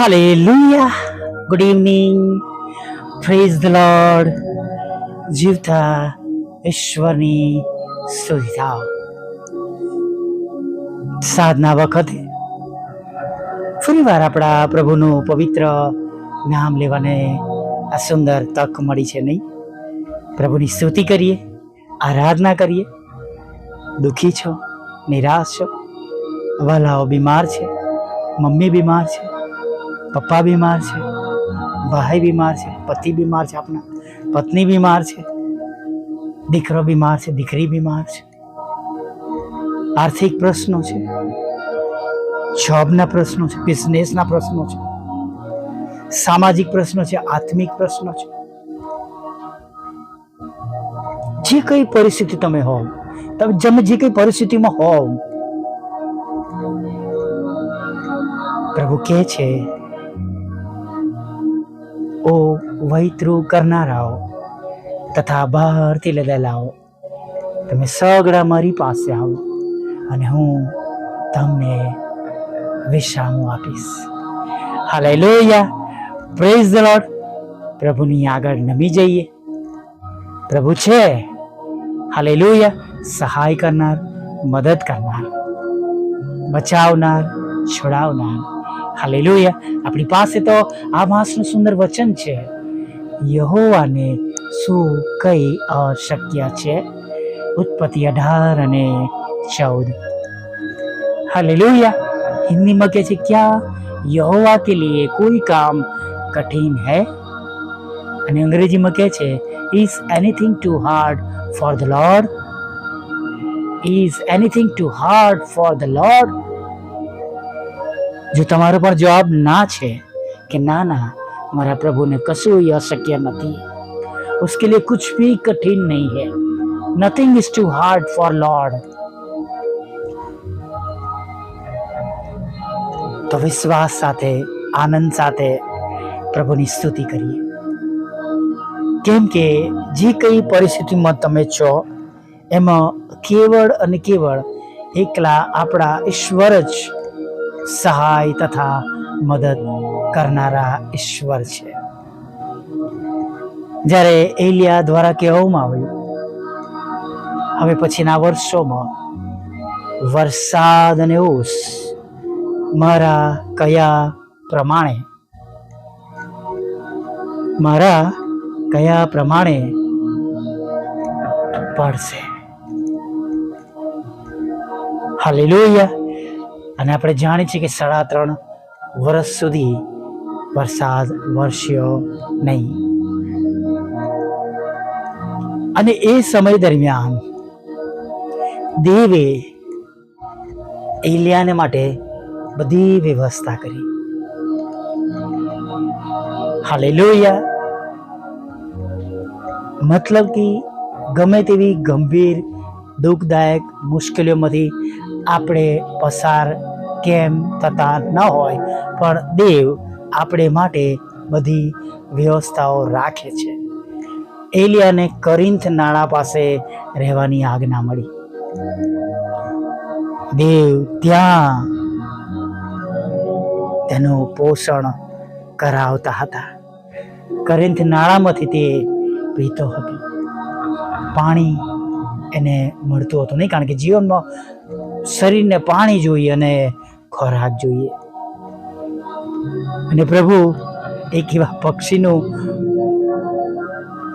Hallelujah. Good evening. Praise the Lord. જીવતા ઈશ્વરની સ્તુતિ સાધના વખતે ફરીવાર આપણા પ્રભુનું પવિત્ર નામ લેવાને આ સુંદર તક મળી છે નહીં પ્રભુની સ્તુતિ કરીએ, આરાધના કરીએ દુઃખી છો, નિરાશ છો, વાલાઓ બીમાર છે, મમ્મી બીમાર છે પપ્પા બીમાર છે, ભાઈ બીમાર છે, પતિ બીમાર છે આપણા પત્ની બીમાર છે, દીકરો બીમાર છે, દીકરી બીમાર છે. આર્થિક પ્રશ્નો છે, જોબના પ્રશ્નો છે, બિઝનેસના પ્રશ્નો છે, સામાજિક પ્રશ્નો છે, આત્મિક પ્રશ્નો છે. જે કઈ પરિસ્થિતિ તમે હોવ, તમે તમે જે કઈ પરિસ્થિતિમાં હોવ, પ્રભુ કહે છે ઓ વૈતૃ કરનારાઓ તથા બહારથી લદેલાઓ તમે સગડા મારી પાસે આવો અને હું તમને વિશ્રામો આપીશ. હાલેલુયા. પ્રેઝ ધ લોટ પ્રભુની આગળ નમી જઈએ. પ્રભુ છે. હાલે લોહિયા સહાય કરનાર, મદદ કરનાર, બચાવનાર, છોડાવનાર હાલેલુયા આપણી પાસે તો આ માસનું સુંદર વચન છે યહોવાને શું કઈ અશક્ય છે ઉત્પત્તિ અઢાર અને ચૌદ हालेलुया हिंदी में कहते क्या यहोवा के लिए कोई काम कठिन है અને અંગ્રેજીમાં કહે છે is anything too hard for the lord is anything too hard for the lord જો તમારો પણ જવાબ ના છે કે ના ના મારા પ્રભુને કશું અશક્ય નથી उसके लिए कुछ भी कठिन नहीं है nothing is too hard for lord તો વિશ્વાસ સાથે આનંદ સાથે પ્રભુની સ્તુતિ કરીએ કેમ કે જે કઈ પરિસ્થિતિમાં તમે છો એમાં કેવળ અને કેવળ એકલા આપણા ઈશ્વર જ સહાય તથા મદદ કરનારા ઈશ્વર છે. જ્યારે એલિયા દ્વારા કહેવામાં આવ્યું, હવે પછીના વર્ષોમાં વરસાદ અને ઓસ મારા કયા પ્રમાણે? મારા કયા પ્રમાણે પડશે? હાલેલુયા. અને આપણે જાણીએ છીએ કે સાડા ત્રણ વર્ષ સુધી વરસાદ વરસ્યો નહીં. અને એ સમય દરમિયાન દેવે એલિયાને માટે બધી વ્યવસ્થા કરી. હાલેલુયા. મતલબ કે ગમે તેવી ગંભીર, દુઃખદાયક મુશ્કેલીઓમાંથી આપણે પસાર કેમ થતા ન હોય, પણ દેવ આપણે માટે બધી વ્યવસ્થાઓ રાખે છે. એલિયાને કરિંથ નાળા પાસે રહેવાની આજ્ઞા મળી. દેવ ત્યાં તેનું પોષણ કરાવતા હતા. કરિંથ નાળામાંથી તે પીતો હતો. પાણી એને મળતું હતું નહીં, કારણ કે જીવનમાં શરીરને પાણી જોઈએ અને ખોરાક જોઈએ. અને પ્રભુ, એક એવા પક્ષીનું,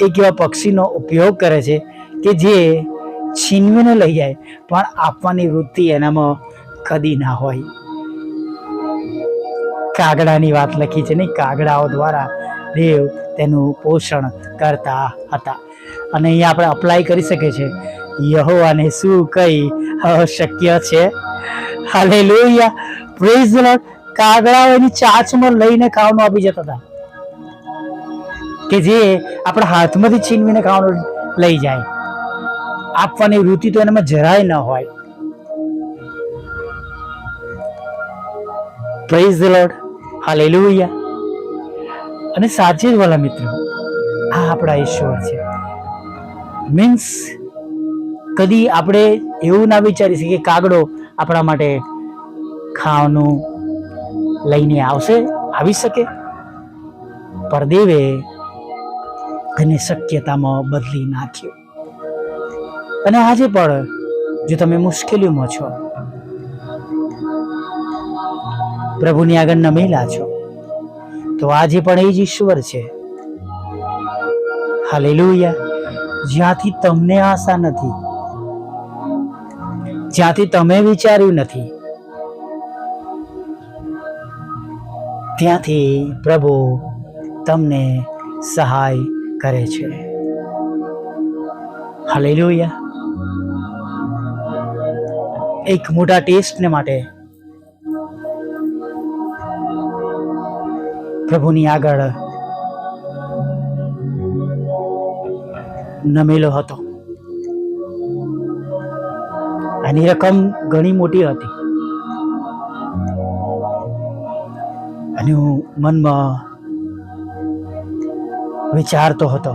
એક એવા પક્ષીનો ઉપયોગ કરે છે કે જે છીનવીને લઈ જાય, પણ આપવાની વૃત્તિ એનામાં કદી ના હોય. કાગડાની વાત લખી છે નહીં કાગડાઓ દ્વારા દેવ તેનું પોષણ કરતા હતા. અને અહીંયા આપણે અપ્લાય કરી શકીએ છીએ. યહોવાને શું કઈ અશક્ય છે? હાલે લોહિયા પ્રેઝ લોર્ડ કાગડાઓ એની ચાંચમાં લઈને ખાવાનું આપી જતા હતા. કે જે આપણા હાથમાંથી છીનવીને ખાવાનું લઈ જાય. આપવાની વૃત્તિ તો એનામાં જરાય ન હોય. પ્રેઝ ધ લોર્ડ હાલેલુયા અને સાચે જ વાલા મિત્રો, આ આપણા ઈશ્વર છે. મીન્સ કદી આપણે એવું ના વિચારી શકીએ કે કાગડો આપણા માટે ખાવાનું લઈને આવશે, આવી શકે. પણ દેવે એને શક્યતામાં બદલી નાખ્યું. અને આજે પણ જો તમે મુશ્કેલીઓમાં છો, પ્રભુની આગળ નમેલા છો, તો આજે પણ એ જ ઈશ્વર છે. હાલેલુયા. જ્યાંથી તમને આશા નથી જ્યાંથી તમે વિચાર્યું નથી. ત્યાંથી પ્રભુ તમને સહાય કરે છે. હાલેલુયા. એક મોટા ટેસ્ટને માટે પ્રભુની આગળ નમેલો હતો. આની રકમ ઘણી મોટી હતી. અને હું મનમાં વિચારતો હતો,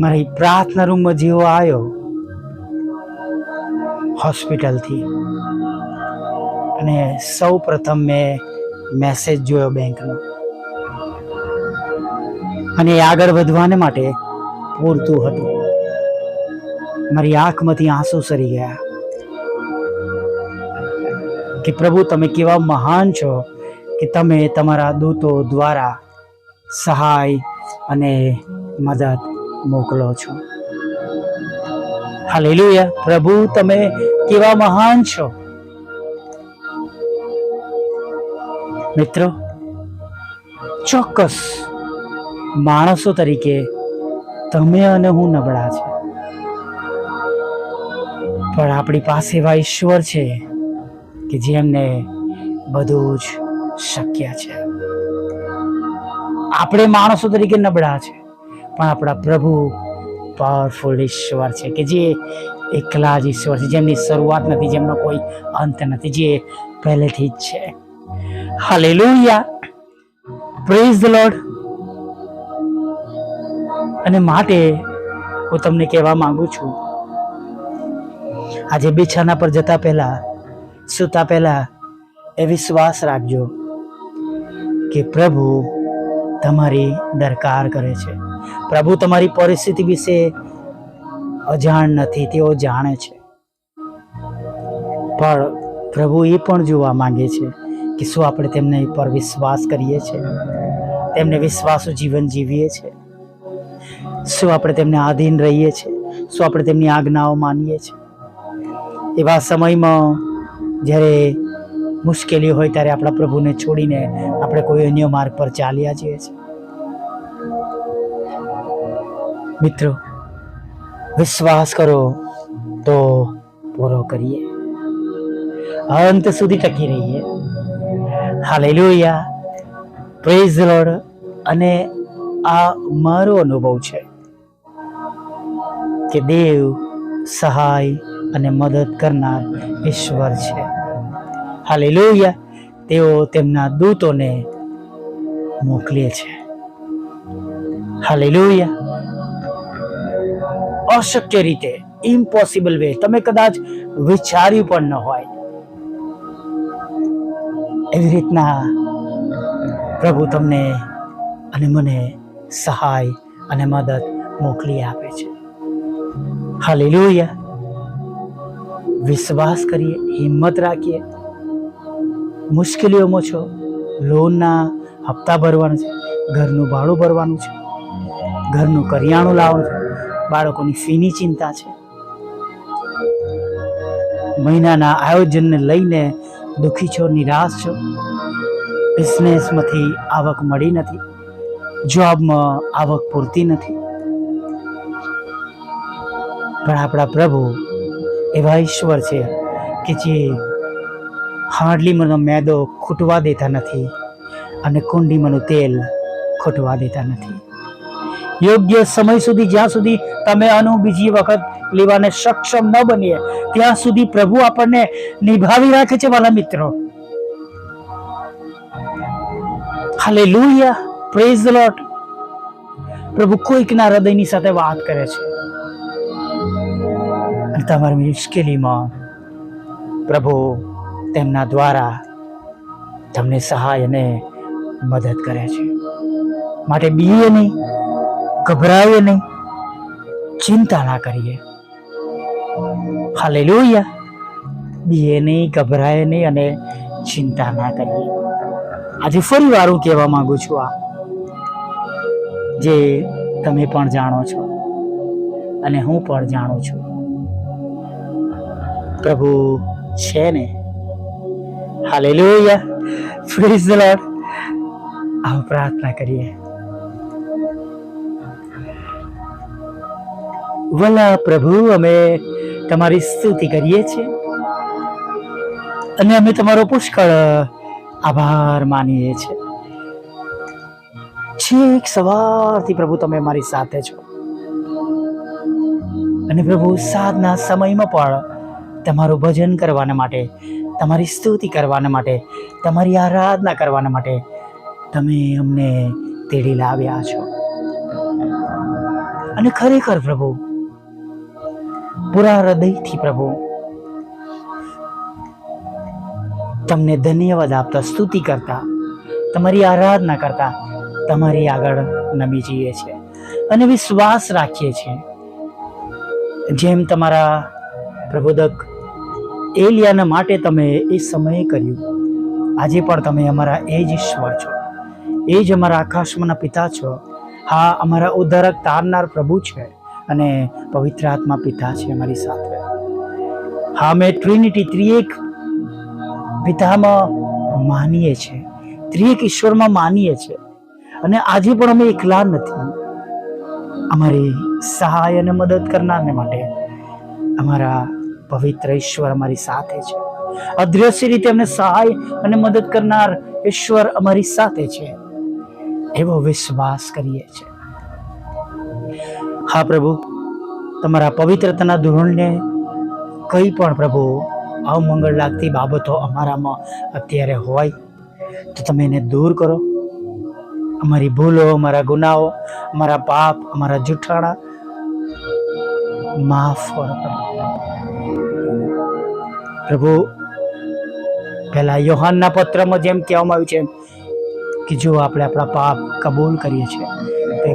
મારી પ્રાર્થના રૂમમાં જેવો આવ્યો હોસ્પિટલથી અને સૌ પ્રથમ મેં મેસેજ જોયો બેંકનો. અને આગળ વધવાને માટે પૂરતું હતું. મારી આંખમાંથી આંસુ સરી ગયા. કે પ્રભુ, તમે કેવા મહાન છો કે તમે તમારા દૂતો દ્વારા સહાય અને મદદ મોકલો છો. હાલેલુયા. પ્રભુ, તમે કેવા મહાન છો? મિત્રો, ચોક્કસ માણસો તરીકે તમે અને હું નબળા છે પણ આપણી પાસે એવા ઈશ્વર છે કે જેમને બધું જ શક્ય છે. આપણે માણસો તરીકે નબળા છે, પણ આપણા પ્રભુ પાવરફુલ ઈશ્વર છે કે જે એકલા જ ઈશ્વર છે, જેમની શરૂઆત નથી, જેમનો કોઈ અંત નથી, જે પહેલેથી જ છે. હાલેલુયા પ્રેઝ ધ લોર્ડ અને માટે હું તમને કહેવા માંગુ છું આજે બિછાના પર જતા પહેલા, સૂતા પહેલા એ વિશ્વાસ રાખજો કે પ્રભુ તમારી દરકાર કરે છે. પ્રભુ તમારી પરિસ્થિતિ વિશે અજાણ નથી, તેઓ જાણે છે. પણ પ્રભુ એ પણ જોવા માંગે છે કે શું આપણે તેમને પર વિશ્વાસ કરીએ છીએ તેમને વિશ્વાસુ જીવન જીવીએ છીએ શું આપણે તેમને આધીન રહીએ છીએ શું આપણે તેમની આજ્ઞાઓ માનીએ છીએ એવા સમયમાં જ્યારે મુશ્કેલી હોય ત્યારે આપણા પ્રભુને છોડીને આપણે કોઈ અન્ય માર્ગ પર ચાલ્યા જઈએ છીએ. મિત્રો, વિશ્વાસ કરો તો પૂરો કરીએ. અંત સુધી ટકી રહીએ. હાલેલુયા. પ્રેઝ લોડ અને આ મારો અનુભવ છે કે દેવ સહાય અને મદદ કરનાર ઈશ્વર છે. હાલેલુયા. તેઓ તેમના દૂતોને મોકલે છે. હાલેલુયા. અશક્ય રીતે ઇમ્પોસિબલ વે તમે કદાચ વિચાર્યું પણ ન હોય. એવી રીતના પ્રભુ તમને અને મને સહાય અને મદદ મોકલી આપે છે. હાલેલુયા. વિશ્વાસ કરીએ, હિંમત રાખીએ. મુશ્કેલીઓમાં છો, લોનના હપ્તા ભરવાનું છે, ઘરનું ભાડું ભરવાનું છે, ઘરનું કરિયાણું લાવવાનું છે, બાળકોની ફીની ચિંતા છે. મહિનાના આયોજનને લઈને દુઃખી છો, નિરાશ છો. બિઝનેસમાંથી આવક મળી નથી, જોબમાં આવક પૂરતી નથી. પણ આપણા પ્રભુ એવા ઈશ્વર છે કે જે હાડલીમાંનો મેદો ખૂટવા દેતા નથી અને કુંડીમાંનું તેલ ખૂટવા દેતા નથી. યોગ્ય સમય સુધી, જ્યાં સુધી તમે આનું બીજી વખત લેવાને સક્ષમ ન બનીએ, ત્યાં સુધી પ્રભુ આપણને નિભાવી રાખે છે વાલા મિત્રો. હાલેલુયા પ્રેઝ ધ લોર્ડ પ્રભુ કોઈકના હૃદયની સાથે વાત કરે છે. તમારી મુશ્કેલીમાં પ્રભુ તેમના દ્વારા તમને સહાય અને મદદ કરે છે. માટે બીએ નહીં, ગભરાઈએ નહીં, ચિંતા ના કરીએ. હાલેલુયા. બીએ નહીં ગભરાય નહીં અને ચિંતા ના કરીએ. આજે ફરી વાર હું કહેવા માંગુ છું આ, જે તમે પણ જાણો છો અને હું પણ જાણું છું. પ્રભુ છે ને? હાલેલુયા. પ્રેઝ ધ લોર્ડ આવો પ્રાર્થના કરીએ. વલા પ્રભુ, અમે તમારી સ્તુતિ કરીએ છીએ અને અમે તમારો પુષ્કળ આભાર માનીએ છીએ. છેક સવારથી પ્રભુ, તમે મારી સાથે છો. અને પ્રભુ સાધના સમયમાં પણ તમારું ભજન કરવાના માટે, તમારી સ્તુતિ કરવાના માટે, તમારી આરાધના કરવાના માટે તમે અમને તેડી લાવ્યા છો. અને ખરેખર પ્રભુ, પૂરા હૃદયથી પ્રભુ, તમને ધન્યવાદ આપતા, સ્તુતિ કરતા, તમારી આરાધના કરતા, તમારી આગળ નમી જઈએ છીએ અને વિશ્વાસ રાખીએ છીએ. જેમ તમારા પ્રબોધક એલિયાના માટે તમે એ સમયે કર્યું. આજે પણ તમે અમારા એ જ ઈશ્વર છો. એ જ અમારા આકાશમાંના પિતા છો. હા, અમારા ઉદ્ધારક તારનાર પ્રભુ છે અને પવિત્ર આત્મા પિતા છે અમારી સાથે. હા, અમે ટ્રિનિટી ત્રિએક પિતામાં માનીએ છીએ. ત્રિએક ઈશ્વરમાં માનીએ છીએ. અને આજે પણ અમે એકલા નથી. અમારી સહાય અને મદદ કરનારને માટે અમારા પવિત્ર ઈશ્વર અમારી સાથે છે. અદ્રશ્ય રીતે અમને સહાય અને મદદ કરનાર ઈશ્વર અમારી સાથે છે. એવો વિશ્વાસ કરીએ છીએ હા પ્રભુ, તમારા પવિત્રતાના ધોરણને કંઈ પણ પ્રભુ અવમંગળ લાગતી બાબતો અમારામાં અત્યારે હોય, તો તમે એને દૂર કરો. અમારી ભૂલો, અમારા ગુનાઓ, અમારા પાપ, અમારા જૂઠાણા માફ કરો પ્રભુ, પહેલા યોહાનના પત્રમાં જેમ કહેવામાં આવ્યું છે કે જો આપણે આપણા પાપ કબૂલ કરીએ છીએ, તે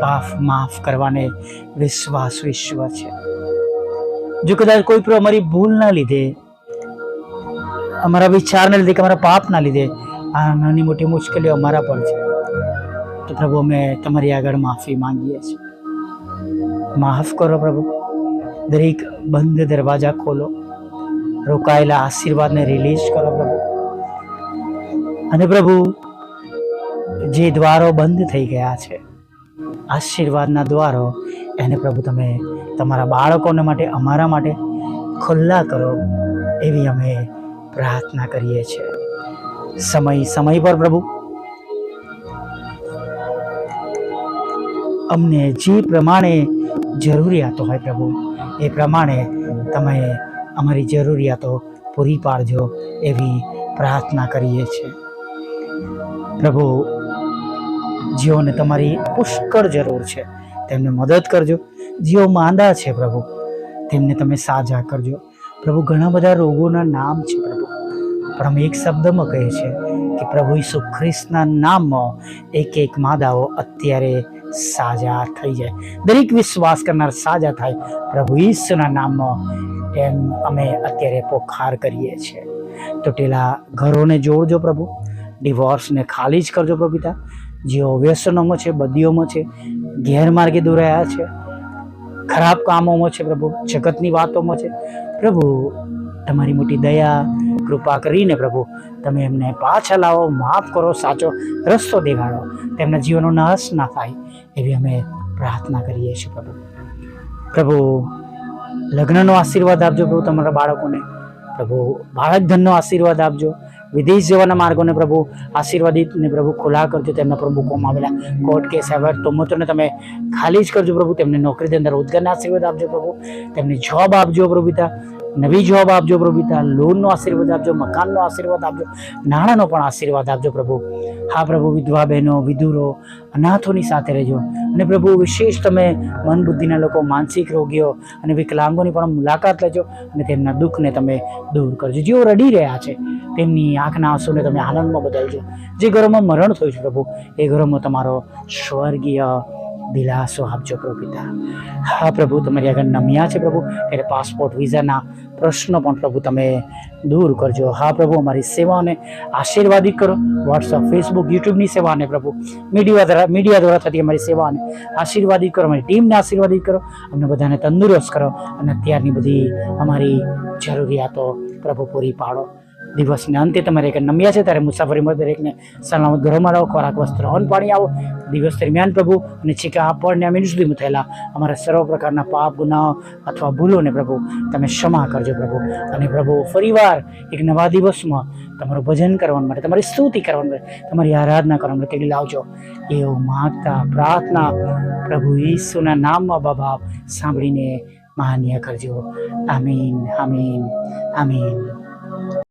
પાપ માફ કરવાને વિશ્વાસ વિશ્વ છે. જો કદાચ કોઈ પણ અમારી ભૂલના લીધે, અમારા વિચારના લીધે કે અમારા પાપના લીધે, આ નાની મોટી મુશ્કેલીઓ અમારા પર છે, તો પ્રભુ અમે તમારી આગળ માફી માંગીએ છીએ. માફ કરો પ્રભુ. દરેક બંધ દરવાજા ખોલો. રોકાયેલા આશીર્વાદને રિલીઝ કરો પ્રભુ. અને પ્રભુ, જે દ્વારો બંધ થઈ ગયા છે, આશીર્વાદના દ્વારો, એને પ્રભુ તમે તમારા બાળકોને માટે, અમારા માટે ખુલ્લા કરો એવી અમે પ્રાર્થના કરીએ છીએ. સમય સમય પર પ્રભુ. અમને જે પ્રમાણે જરૂરિયાતો હોય પ્રભુ, એ પ્રમાણે તમે અમારી જરૂરિયાતો પૂરી પાડજો એવી પ્રાર્થના કરીએ છીએ. પ્રભુ જેઓને તમારી પુષ્કળ જરૂર છે. તેમને મદદ કરજો. જેઓ માંદા છે પ્રભુ. તેમને તમે સાજા કરજો. પ્રભુ, ઘણા બધા રોગોના નામ છે પ્રભુ. પણ અમે એક શબ્દમાં કહીએ છીએ કે પ્રભુ ઈસુ ખ્રિસ્તના નામમાં એક એક માદાઓ અત્યારે સાજા થઈ જાય. દરેક વિશ્વાસ કરનાર સાજા થાય. પ્રભુ ઈસુના નામમાં એમ અમે અત્યારે પોખાર કરીએ છીએ. તૂટેલા ઘરોને જોડજો પ્રભુ. ડિવોર્સને ખાલી જ કરજો પ્રભુ પિતા. જેઓ વ્યસનોમાં છે, બદીઓમાં છે, ગેરમાર્ગે દોરાયા છે, ખરાબ કામોમાં છે પ્રભુ, જગતની વાતોમાં છે. પ્રભુ, તમારી મોટી દયા, કૃપા કરીને પ્રભુ, તમે એમને પાછા લાવો, માફ કરો, સાચો રસ્તો દેખાડો. તેમના જીવનનો નાશ ના થાય એવી અમે પ્રાર્થના કરીએ છીએ પ્રભુ. પ્રભુ લગ્નનો આશીર્વાદ આપજો પ્રભુ તમારા બાળકોને. પ્રભુ બાળક ધનનો આશીર્વાદ આપજો. વિદેશ જવાના માર્ગોને પ્રભુ આશીર્વાદિત ને પ્રભુ ખુલ્લા કરજો. તેમના પ્રભુ કોમ આવેલા કોર્ટ કેસ એવર તોમતોને તમે ખાલી જ કરજો પ્રભુ. તેમને નોકરી ધંધા રોજગારના આશીર્વાદ આપજો પ્રભુ. તેમને જોબ આપજો પ્રભુ નવી જોબ આપજો પ્રભુ, પિતા, લોનનો આશીર્વાદ આપજો, મકાનનો આશીર્વાદ આપજો, નાણાંનો પણ આશીર્વાદ આપજો પ્રભુ. હા પ્રભુ, વિધવા બહેનો, વિધુરો, અનાથોની સાથે રહેજો. અને પ્રભુ, વિશેષ તમે મન બુદ્ધિના લોકો, માનસિક રોગીઓ અને વિકલાંગોની પણ મુલાકાત લેજો અને તેમના દુઃખને તમે દૂર કરજો. જેઓ રડી રહ્યા છે, તેમની આંખના આંસુને તમે આનંદમાં બદલજો. જે ઘરોમાં મરણ થયું છે પ્રભુ, એ ઘરોમાં તમારો સ્વર્ગીય દિલાસો આપજો પ્રભુ પિતા. હા પ્રભુ તમારી આગળ નમ્યા છે પ્રભુ, ત્યારે પાસપોર્ટ, વિઝાના પ્રશ્નો પણ પ્રભુ તમે દૂર કરજો. હા પ્રભુ, અમારી સેવાને આશીર્વાદિત કરો. વોટ્સઅપ ફેસબુક યુટ્યુબની સેવાને પ્રભુ, મીડિયા દ્વારા મીડિયા દ્વારા થતી અમારી સેવાને આશીર્વાદિત કરો. અમારી ટીમને આશીર્વાદિત કરો. અમને બધાને તંદુરસ્ત કરો. અને અત્યારની બધી અમારી જરૂરિયાતો પ્રભુ પૂરી પાડો. દિવસને અંતે તમારે એક નમ્યા છે, ત્યારે મુસાફરીમાં દરેકને. સલામત ઘરોમાં રહો, ખોરાક, વસ્ત્ર અન્ન પાણી આવો. દિવસ દરમિયાન પ્રભુ અને છીકા આપણને અમે સુધીમાં થયેલા અમારા સર્વ પ્રકારના પાપ, ગુનાઓ અથવા ભૂલોને પ્રભુ તમે ક્ષમા કરજો પ્રભુ. અને પ્રભુ, ફરીવાર એક નવા દિવસમાં તમારું ભજન કરવા માટે, તમારી સ્તુતિ કરવા માટે, તમારી આરાધના કરવા માટે કેટલી લાવજો એવું માગતા પ્રાર્થના પ્રભુ ઈસુના નામમાં બાબા સાંભળીને માન્ય કરજો. આમીન આમીન આમીન.